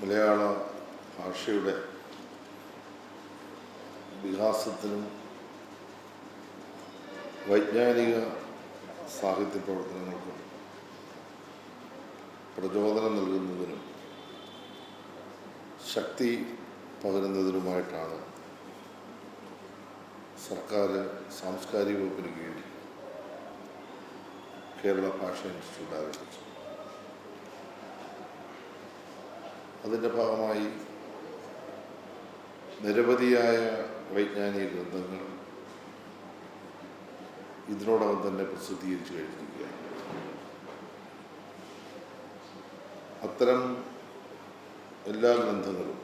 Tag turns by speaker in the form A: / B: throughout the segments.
A: മലയാള ഭാഷയുടെ വികാസത്തിനും വൈജ്ഞാനിക സാഹിത്യ പ്രവർത്തനങ്ങൾക്കും പ്രചോദനം നൽകുന്നതിനും ശക്തി പകരുന്നതിനുമായിട്ടാണ് സർക്കാർ സാംസ്കാരിക വകുപ്പിന് കീഴിൽ കേരള ഭാഷ ഇൻസ്റ്റിറ്റ്യൂട്ട് ആരംഭിച്ചു അതിന്റെ ഭാഗമായി നിരവധിയായ വൈജ്ഞാനിക ഗ്രന്ഥങ്ങൾ ഇതിനോടകം തന്നെ പ്രസിദ്ധീകരിച്ചു കഴിഞ്ഞിരിക്കുകയാണ്. അത്തരം എല്ലാ ഗ്രന്ഥങ്ങളും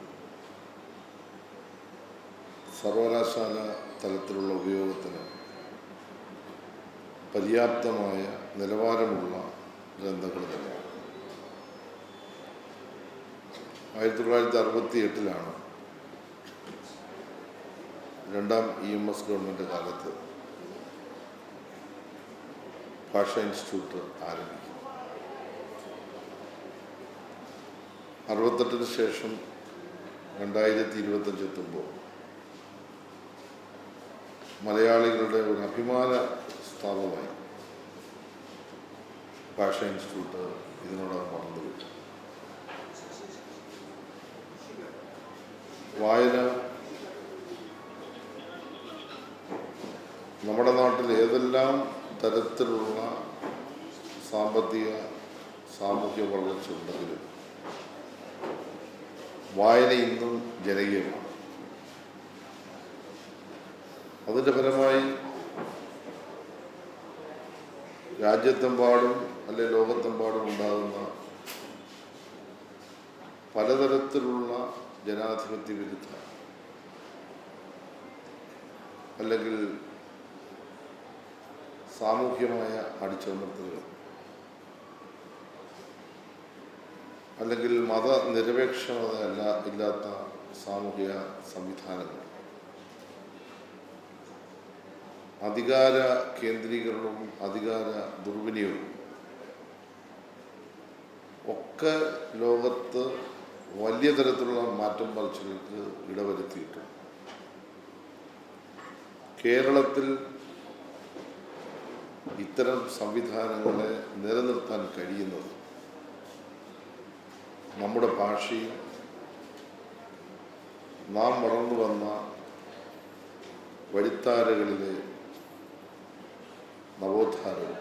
A: സർവകലാശാല തലത്തിലുള്ള ഉപയോഗത്തിന് പര്യാപ്തമായ നിലവാരമുള്ള ഗ്രന്ഥങ്ങൾ തന്നെയാണ്. ആയിരത്തി തൊള്ളായിരത്തി അറുപത്തി എട്ടിലാണ് രണ്ടാം ഇ എം എസ് ഗവൺമെന്റ് കാലത്ത് ഭാഷ ഇൻസ്റ്റിറ്റ്യൂട്ട് ആരംഭിക്കും അറുപത്തെട്ടിന് ശേഷം രണ്ടായിരത്തി ഇരുപത്തഞ്ച് എത്തുമ്പോൾ മലയാളികളുടെ ഒരു അഭിമാന സ്ഥാപമായി ഭാഷ ഇൻസ്റ്റിറ്റ്യൂട്ട് ഇതിനോടകം വളർന്നു വരും. വായന നമ്മുടെ നാട്ടിൽ ഏതെല്ലാം തരത്തിലുള്ള സാമ്പത്തിക സാമൂഹ്യ വളർച്ച ഉണ്ടെങ്കിലും വായന ഇന്നും ജനകീയമാണ്. അതിന്റെ ഫലമായി രാജ്യത്തെമ്പാടും അല്ലെ ലോകത്തെമ്പാടും ഉണ്ടാകുന്ന പലതരത്തിലുള്ള ജനാധിപത്യ വിരുദ്ധ അല്ലെങ്കിൽ സാമൂഹ്യമായ അടിച്ചമർത്തലുകൾ അല്ലെങ്കിൽ മതനിരപേക്ഷത അല്ല ഇല്ലാത്ത സാമൂഹിക സംവിധാനങ്ങൾ. അധികാര കേന്ദ്രീകരണവും അധികാര ദുർവിനിയോഗവും ഒക്കെ ലോകത്ത് വലിയ തരത്തിലുള്ള മാറ്റം മറിച്ചുകൾക്ക് ഇടവരുത്തിയിട്ടുണ്ട്. കേരളത്തിൽ ഇത്തരം സംവിധാനങ്ങളെ നിലനിർത്താൻ കഴിയുന്നത് നമ്മുടെ ഭാഷയും നാം വളർന്നു വന്ന വഴിത്താരകളിലെ നവോത്ഥാനവും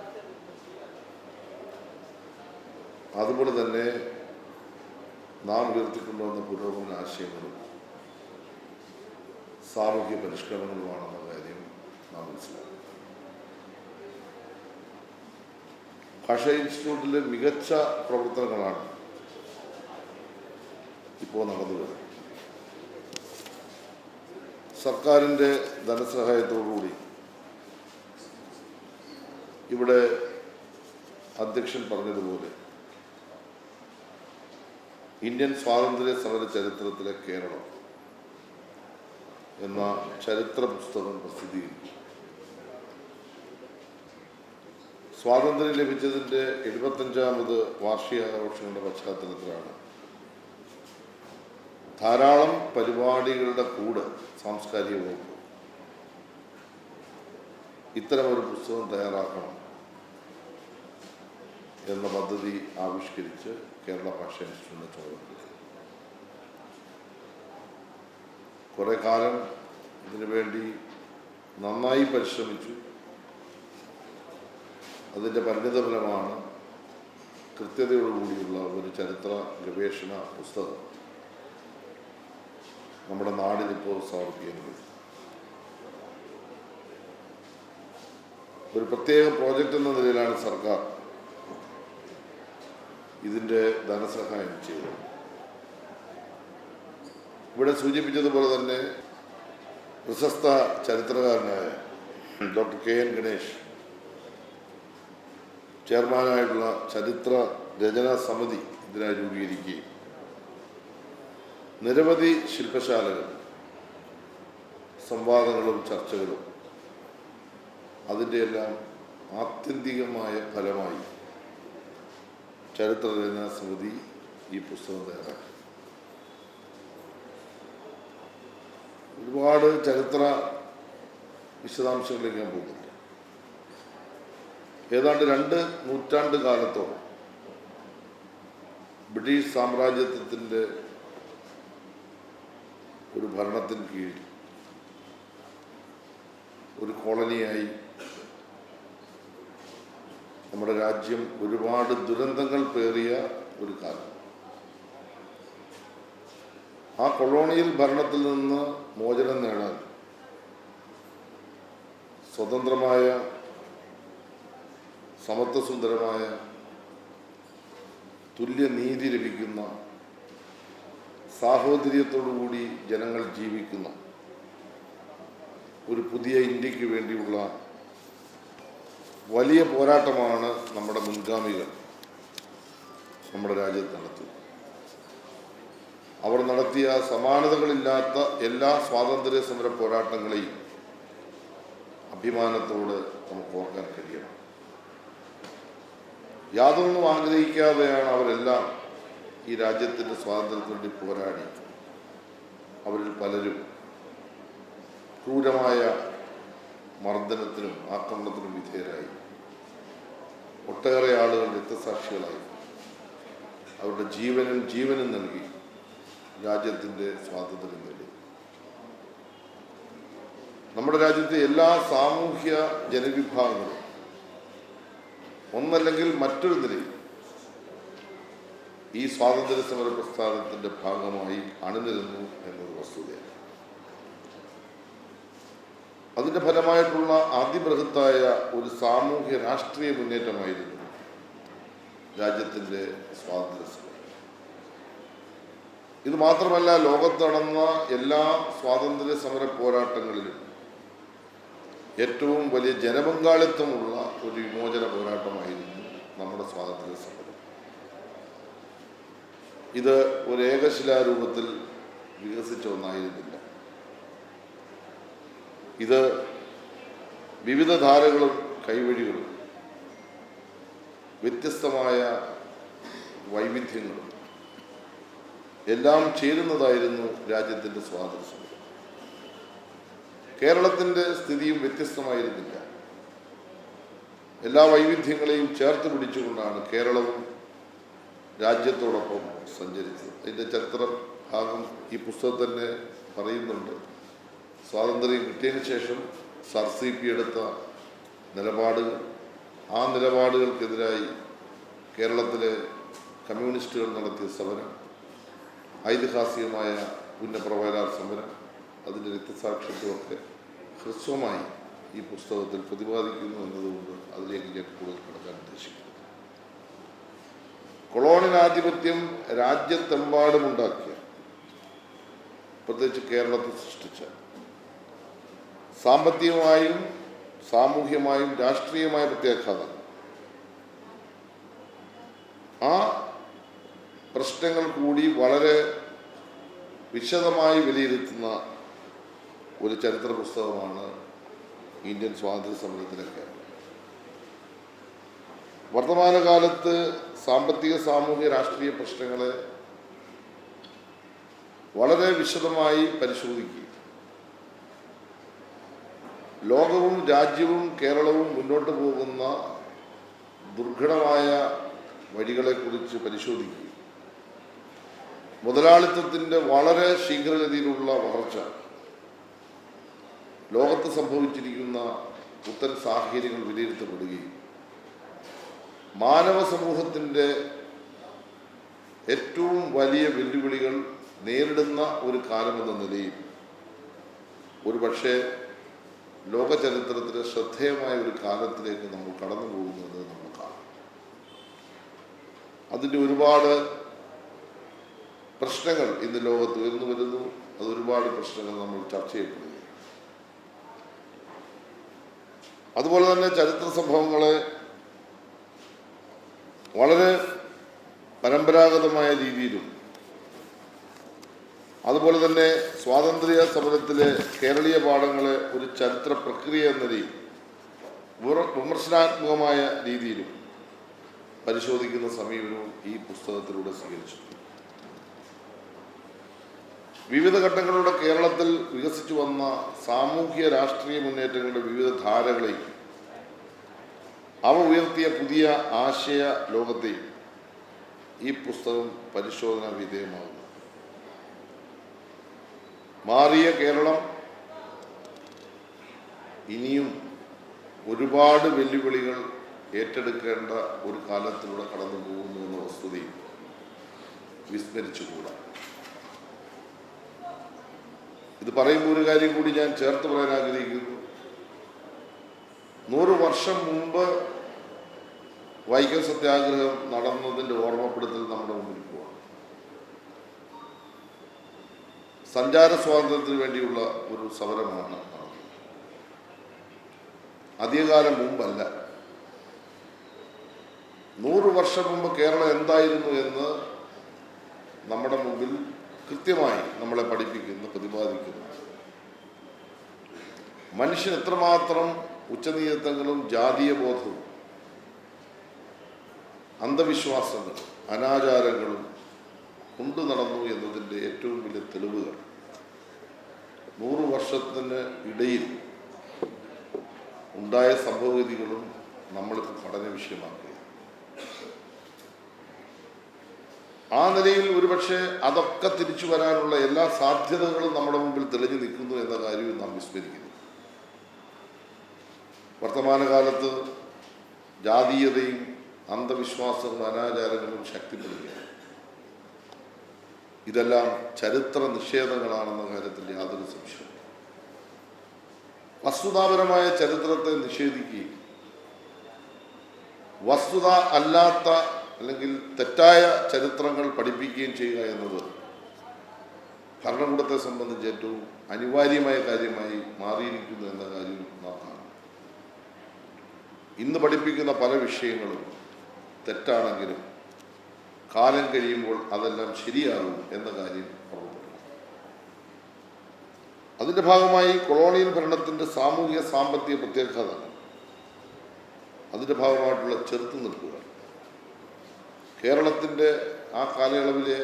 A: അതുപോലെ തന്നെ നാം ഉയർത്തിക്കൊണ്ടുവന്ന പുരോഗമന ആശയങ്ങളും സാമൂഹ്യ പരിഷ്കരണങ്ങളുമാണെന്ന കാര്യം നാം മനസ്സിലാക്കും ഭാഷ ഇൻസ്റ്റിറ്റ്യൂട്ടിലെ മികച്ച പ്രവർത്തനങ്ങളാണ് ഇപ്പോൾ നടന്നു സർക്കാരിന്റെ ധനസഹായത്തോടുകൂടി ഇവിടെ അധ്യക്ഷൻ പറഞ്ഞതുപോലെ ഇന്ത്യൻ സ്വാതന്ത്ര്യ സമര ചരിത്രത്തിലെ കേരളം എന്ന ചരിത്ര പുസ്തകം പ്രസിദ്ധീകരിച്ചു. സ്വാതന്ത്ര്യം ലഭിച്ചതിന്റെ എഴുപത്തഞ്ചാമത് വാർഷികാഘോഷങ്ങളുടെ പശ്ചാത്തലത്തിലാണ് ധാരാളം പരിപാടികളുടെ കൂടെ സാംസ്കാരിക വകുപ്പ് ഒരു പുസ്തകം തയ്യാറാക്കണം എന്ന പദ്ധതി ആവിഷ്കരിച്ച് കേരള ഭാഷ ഇൻസ്റ്റിറ്റ്യൂട്ടിനെ ചുമതല കുറെ കാലം ഇതിനു വേണ്ടി നന്നായി പരിശ്രമിച്ചു. അതിന്റെ പരിണിതഫലമാണ് കൃത്യതയോടുകൂടിയുള്ള ഒരു ചരിത്ര ഗവേഷണ പുസ്തകം നമ്മുടെ നാടിനിപ്പോൾ സമർപ്പിക്കുന്നത് ഒരു പ്രത്യേക പ്രോജക്റ്റ് എന്ന നിലയിലാണ് സർക്കാർ ഇതിന്റെ ധനസഹായം ചെയ്തു. ഇവിടെ സൂചിപ്പിച്ചതുപോലെ തന്നെ പ്രശസ്ത ചരിത്രകാരനായ ഡോക്ടർ കെ എൻ ഗണേഷ് ചെയർമാനായിട്ടുള്ള ചരിത്ര രചനാ സമിതി ഇതിനായി രൂപീകരിക്കുകയും നിരവധി ശില്പശാലകൾ സംവാദങ്ങളും ചർച്ചകളും അതിന്റെ എല്ലാം ആത്യന്തികമായ ഫലമായി ചരിത്രരചന സ്മൃതി ഈ പുസ്തകം തയ്യാറാക്കി. ഒരുപാട് ചരിത്ര വിശദാംശങ്ങളിലേക്ക് ഞാൻ പോകുന്നുണ്ട്. ഏതാണ്ട് രണ്ട് നൂറ്റാണ്ട് കാലത്തോളം ബ്രിട്ടീഷ് സാമ്രാജ്യത്വത്തിന്റെ ഒരു ഭരണത്തിന് കീഴിൽ ഒരു കോളനിയായി നമ്മുടെ രാജ്യം ഒരുപാട് ദുരന്തങ്ങൾ പേറിയ ഒരു കാലം. ആ കൊളോണിയൽ ഭരണത്തിൽ നിന്ന് മോചനം നേടാൻ സ്വതന്ത്രമായ സമത്വസുന്ദരമായ തുല്യനീതി ലഭിക്കുന്ന സാഹോദര്യത്തോടുകൂടി ജനങ്ങൾ ജീവിക്കുന്ന ഒരു പുതിയ ഇന്ത്യയ്ക്ക് വേണ്ടിയുള്ള വലിയ പോരാട്ടമാണ് നമ്മുടെ മുൻഗാമികൾ നമ്മുടെ രാജ്യത്ത് നടത്തിയത് അവർ നടത്തിയ സമാനതകളില്ലാത്ത എല്ലാ സ്വാതന്ത്ര്യ സമര പോരാട്ടങ്ങളെയും അഭിമാനത്തോട് നമുക്ക് ഓർക്കാൻ കഴിയണം. യാതൊന്നും ആഗ്രഹിക്കാതെയാണ് അവരെല്ലാം ഈ രാജ്യത്തിന്റെ സ്വാതന്ത്ര്യത്തിന് വേണ്ടി പോരാടി. അവരിൽ പലരും ക്രൂരമായ മർദ്ദനത്തിനും ആക്രമണത്തിനും വിധേയരായി. ഒട്ടേറെ ആളുകൾ രക്തസാക്ഷികളായി. അവരുടെ ജീവനും ജീവനും നൽകി രാജ്യത്തിന്റെ സ്വാതന്ത്ര്യം നേടി. നമ്മുടെ രാജ്യത്തെ എല്ലാ സാമൂഹ്യ ജനവിഭാഗങ്ങളും ഒന്നല്ലെങ്കിൽ മറ്റൊരു നിലയിൽ ഈ സ്വാതന്ത്ര്യ സമര പ്രസ്ഥാനത്തിന്റെ ഭാഗമായി അണിനിരുന്നു എന്നത് വസ്തുതയാണ്. അതിന്റെ ഫലമായിട്ടുള്ള അതിബൃഹത്തായ ഒരു സാമൂഹ്യ രാഷ്ട്രീയ മുന്നേറ്റമായിരുന്നു രാജ്യത്തിന്റെ സ്വാതന്ത്ര്യ സമരം ഇത് മാത്രമല്ല ലോകത്ത് നടന്ന എല്ലാ സ്വാതന്ത്ര്യ സമര പോരാട്ടങ്ങളിലും ഏറ്റവും വലിയ ജനപങ്കാളിത്തമുള്ള ഒരു വിമോചന പോരാട്ടമായിരുന്നു നമ്മുടെ സ്വാതന്ത്ര്യ സമരം ഇത് ഒരു ഏകശിലാരൂപത്തിൽ വികസിച്ച ഒന്നായിരുന്നില്ല. ഇത് വിവിധ ധാരകളും കൈവഴികളും വ്യത്യസ്തമായ വൈവിധ്യങ്ങളും എല്ലാം ചേരുന്നതായിരുന്നു രാജ്യത്തിന്റെ സ്വാതന്ത്ര്യം. കേരളത്തിന്റെ സ്ഥിതിയും വ്യത്യസ്തമായിരുന്നില്ല. എല്ലാ വൈവിധ്യങ്ങളെയും ചേർത്ത് പിടിച്ചുകൊണ്ടാണ് കേരളവും രാജ്യത്തോടൊപ്പം സഞ്ചരിച്ചത്. അതിന്റെ ചരിത്ര ഭാഗം ഈ പുസ്തകം തന്നെ പറയുന്നുണ്ട്. സ്വാതന്ത്ര്യം കിട്ടിയതിന് ശേഷം സർ സി പി എടുത്ത നിലപാടുകൾ ആ നിലപാടുകൾക്കെതിരായി കേരളത്തിലെ കമ്മ്യൂണിസ്റ്റുകൾ നടത്തിയ സമരം ഐതിഹാസികമായ പുന്നപ്രവയലാർ സമരം അതിന്റെ രക്തസാക്ഷിത്വമൊക്കെ ഹ്രസ്വമായി ഈ പുസ്തകത്തിൽ പ്രതിപാദിക്കുന്നു എന്നതുകൊണ്ട് അതിലേക്ക് ഞാൻ കൂടുതൽ കടക്കാൻ ഉദ്ദേശിക്കുന്നു. കൊളോണിയൽ ആധിപത്യം രാജ്യത്തെമ്പാടുമുണ്ടാക്കിയ പ്രത്യേകിച്ച് കേരളത്തിൽ സൃഷ്ടിച്ച സാമ്പത്തികമായും സാമൂഹ്യമായും രാഷ്ട്രീയമായ പ്രത്യാഘാതം. ആ പ്രശ്നങ്ങൾ കൂടി വളരെ വിശദമായി വിലയിരുത്തുന്ന ഒരു ചരിത്ര പുസ്തകമാണ് ഇന്ത്യൻ സ്വാതന്ത്ര്യ സമരത്തിലൊക്കെ വർത്തമാനകാലത്ത് സാമ്പത്തിക സാമൂഹ്യ രാഷ്ട്രീയ പ്രശ്നങ്ങളെ വളരെ വിശദമായി പരിശോധിക്കുകയും ലോകവും രാജ്യവും കേരളവും മുന്നോട്ട് പോകുന്ന ദുർഘടമായ വഴികളെക്കുറിച്ച് പരിശോധിക്കുകയും മുതലാളിത്തത്തിന്റെ വളരെ ശീഘ്രഗതിയിലുള്ള വളർച്ച ലോകത്ത് സംഭവിച്ചിരിക്കുന്ന പുത്തൻ സാഹചര്യങ്ങൾ വിലയിരുത്തപ്പെടുകയും മാനവ സമൂഹത്തിന്റെ ഏറ്റവും വലിയ വെല്ലുവിളികൾ നേരിടുന്ന ഒരു കാലമെന്ന നിലയിൽ ഒരു പക്ഷേ ലോക ചരിത്രത്തിലെ ശ്രദ്ധേയമായ ഒരു കാലത്തിലേക്ക് നമ്മൾ കടന്നു പോകുന്നത് നമ്മൾ കാണും. അതിന്റെ ഒരുപാട് പ്രശ്നങ്ങൾ ഇന്ന് ലോകത്ത് ഉയർന്നു വരുന്നു. അത് ഒരുപാട് പ്രശ്നങ്ങൾ നമ്മൾ ചർച്ച ചെയ്യപ്പെടുന്നു. അതുപോലെ തന്നെ ചരിത്ര സംഭവങ്ങളെ വളരെ പരമ്പരാഗതമായ രീതിയിലും അതുപോലെ തന്നെ സ്വാതന്ത്ര്യ സമരത്തിലെ കേരളീയ പാഠങ്ങളെ ഒരു ചരിത്ര പ്രക്രിയ എന്ന രീതിയിൽ വിമർശനാത്മകമായ രീതിയിലും പരിശോധിക്കുന്ന സമീപനവും ഈ പുസ്തകത്തിലൂടെ സ്വീകരിച്ചു വിവിധ ഘട്ടങ്ങളിലൂടെ കേരളത്തിൽ വികസിച്ചു വന്ന സാമൂഹ്യ രാഷ്ട്രീയ മുന്നേറ്റങ്ങളുടെ വിവിധ ധാരകളെയും അവ ഉയർത്തിയ പുതിയ ആശയ ലോകത്തെയും ഈ പുസ്തകം പരിശോധന വിധേയമാകുന്നു മാറിയ കേരളം ഇനിയും ഒരുപാട് വെല്ലുവിളികൾ ഏറ്റെടുക്കേണ്ട ഒരു കാലത്തിലൂടെ കടന്നു പോകുന്നു എന്ന വസ്തുതയും വിസ്മരിച്ചുകൂടാ. ഇത് പറയുമ്പോൾ ഒരു കാര്യം കൂടി ഞാൻ ചേർത്ത് പറയാൻ ആഗ്രഹിക്കുന്നു. നൂറ് വർഷം മുമ്പ് വൈക്കം സത്യാഗ്രഹം നടന്നതിന്റെ ഓർമ്മപ്പെടുത്തൽ നമ്മുടെ മുമ്പിൽ. സഞ്ചാര സ്വാതന്ത്ര്യത്തിന് വേണ്ടിയുള്ള ഒരു സമരമാണ് അധികകാലം മുമ്പല്ല. നൂറ് വർഷം മുമ്പ് കേരളം എന്തായിരുന്നു എന്ന് നമ്മുടെ മുമ്പിൽ കൃത്യമായി നമ്മളെ പഠിപ്പിക്കുന്ന പ്രതിപാദിക്കുന്നു. മനുഷ്യൻ എത്രമാത്രം ഉച്ചനീയത്വങ്ങളും ജാതീയ ബോധവും അന്ധവിശ്വാസങ്ങളും അനാചാരങ്ങളും കൊണ്ടു നടന്നു എന്നതിന്റെ ഏറ്റവും വലിയ തെളിവുകൾ വർഷത്തിന് ഇടയിൽ ഉണ്ടായ സംഭവഗതികളും നമ്മളിപ്പോൾ പഠന വിഷയമാക്കുക ആ നിലയിൽ ഒരുപക്ഷെ അതൊക്കെ തിരിച്ചു വരാനുള്ള എല്ലാ സാധ്യതകളും നമ്മുടെ മുമ്പിൽ തെളിഞ്ഞു നിൽക്കുന്നു എന്ന കാര്യവും നാം വിസ്മരിക്കുന്നു. വർത്തമാനകാലത്ത് ജാതീയതയും അന്ധവിശ്വാസങ്ങളും അനാചാരങ്ങളും ശക്തിപ്പെടുകയാണ്. ഇതെല്ലാം ചരിത്ര നിഷേധങ്ങളാണെന്ന കാര്യത്തിൽ യാതൊരു സംശയവും വസ്തുതാപരമായ ചരിത്രത്തെ നിഷേധിക്കുകയും വസ്തുത അല്ലാത്ത അല്ലെങ്കിൽ തെറ്റായ ചരിത്രങ്ങൾ പഠിപ്പിക്കുകയും ചെയ്യുക എന്നത് ഭരണകൂടത്തെ സംബന്ധിച്ച് ഏറ്റവും അനിവാര്യമായ കാര്യമായി മാറിയിരിക്കുന്നു എന്ന കാര്യം നാം ഇന്ന് പഠിപ്പിക്കുന്ന പല വിഷയങ്ങളും തെറ്റാണെങ്കിലും കാലം കഴിയുമ്പോൾ അതെല്ലാം ശരിയാകും എന്ന കാര്യം അതിന്റെ ഭാഗമായി കൊളോണിയൽ ഭരണത്തിന്റെ സാമൂഹിക സാമ്പത്തിക പ്രത്യാഘാതങ്ങൾ അതിന്റെ ഭാഗമായിട്ടുള്ള ചെറുത്തുനിൽപ്പുകൾ കേരളത്തിന്റെ ആ കാലയളവിലെ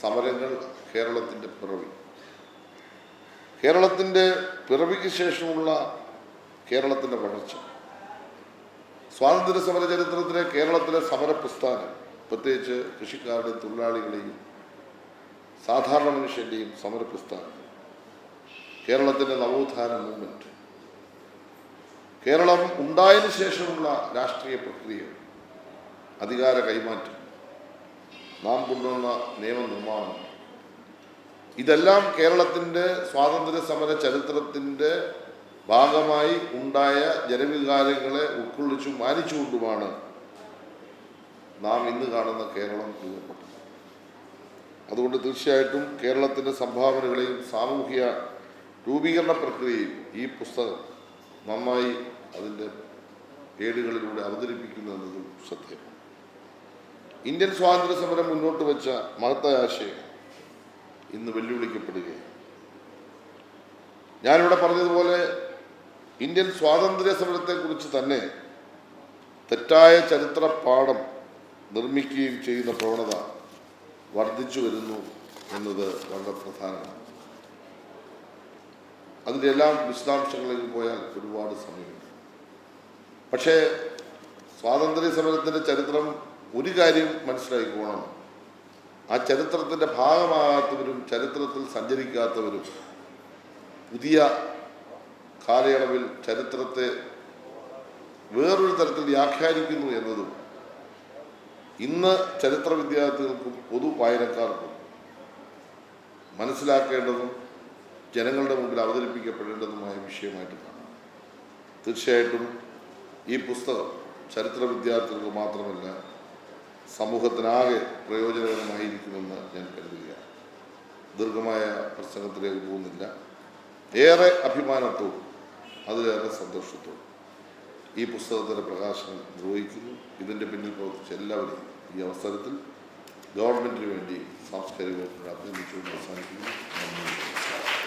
A: സമരങ്ങൾ കേരളത്തിന്റെ പിറവി. കേരളത്തിന്റെ പിറവിക്ക് ശേഷമുള്ള കേരളത്തിന്റെ വളർച്ച. സ്വാതന്ത്ര്യ സമര ചരിത്രത്തിലെ കേരളത്തിലെ സമര പ്രസ്ഥാനം പ്രത്യേകിച്ച് കൃഷിക്കാരുടെയും തൊഴിലാളികളെയും സാധാരണ മനുഷ്യന്റെയും സമര പ്രസ്ഥാനം. കേരളത്തിന്റെ നവോത്ഥാന മൂവ്മെന്റ് കേരളം ഉണ്ടായതിന് ശേഷമുള്ള രാഷ്ട്രീയ പ്രക്രിയ അധികാര കൈമാറ്റം നാം കൊണ്ടുവന്ന നിയമനിർമ്മാണം ഇതെല്ലാം കേരളത്തിന്റെ സ്വാതന്ത്ര്യ സമര ചരിത്രത്തിന്റെ ഭാഗമായി ഉണ്ടായ ജനവികാരങ്ങളെ ഉൾക്കൊള്ളിച്ചും മാനിച്ചുകൊണ്ടുമാണ് നാം ഇന്ന് കാണുന്ന കേരളം രൂപപ്പെട്ടത്. അതുകൊണ്ട് തീർച്ചയായിട്ടും കേരളത്തിന്റെ സംഭാവനകളെയും സാമൂഹിക രൂപീകരണ പ്രക്രിയയിൽ ഈ പുസ്തകം നന്നായി അതിന്റെ ഏടുകളിലൂടെ അവതരിപ്പിക്കുന്നു എന്നതും സത്യം. ഇന്ത്യൻ സ്വാതന്ത്ര്യ സമരം മുന്നോട്ട് വെച്ച മഹത്തായ ആശയം ഇന്ന് വെല്ലുവിളിക്കപ്പെടുകയാണ്. ഞാനിവിടെ പറഞ്ഞതുപോലെ ഇന്ത്യൻ സ്വാതന്ത്ര്യ സമരത്തെക്കുറിച്ച് തന്നെ തെറ്റായ ചരിത്ര പാഠം നിർമ്മിക്കുകയും ചെയ്യുന്ന പ്രവണത വർദ്ധിച്ചു വരുന്നു എന്നത് വളരെ പ്രധാനമാണ്. അതിന്റെ എല്ലാം വിശദാംശങ്ങളിലേക്ക് പോയാൽ ഒരുപാട് സമയമുണ്ട് പക്ഷേ സ്വാതന്ത്ര്യ സമരത്തിന്റെ ചരിത്രം ഒരു കാര്യം മനസ്സിലാക്കിക്കോണം. ആ ചരിത്രത്തിന്റെ ഭാഗമാകാത്തവരും ചരിത്രത്തിൽ സഞ്ചരിക്കാത്തവരും പുതിയ കാലയളവിൽ ചരിത്രത്തെ വേറൊരു തരത്തിൽ വ്യാഖ്യാനിക്കുന്നു എന്നതും ഇന്ന് ചരിത്ര വിദ്യാർത്ഥികൾക്കും പൊതു വായനക്കാർക്കും മനസ്സിലാക്കേണ്ടതും ജനങ്ങളുടെ മുമ്പിൽ അവതരിപ്പിക്കപ്പെടേണ്ടതുമായ വിഷയമായിട്ട് കാണാം. തീർച്ചയായിട്ടും ഈ പുസ്തകം ചരിത്ര വിദ്യാർത്ഥികൾക്ക് മാത്രമല്ല സമൂഹത്തിനാകെ പ്രയോജനകരമായിരിക്കുമെന്ന് ഞാൻ കരുതുകയാണ്. ദീർഘമായ പ്രസംഗത്തിലേക്ക് പോകുന്നില്ല. ഏറെ അഭിമാനത്തോടും അതിലേറെ സന്തോഷത്തോടും ഈ പുസ്തകത്തിന്റെ പ്രകാശനം നിർവഹിക്കുന്നു. ഇതിന്റെ പിന്നിൽ പ്രവർത്തിച്ച എല്ലാവരെയും ഈ അവസരത്തിൽ ഗവൺമെന്റിന് വേണ്ടി സാംസ്കാരിക വകുപ്പിനെ അഭിനന്ദിച്ചുകൊണ്ട് അവസാനിക്കുന്നു. നന്ദി.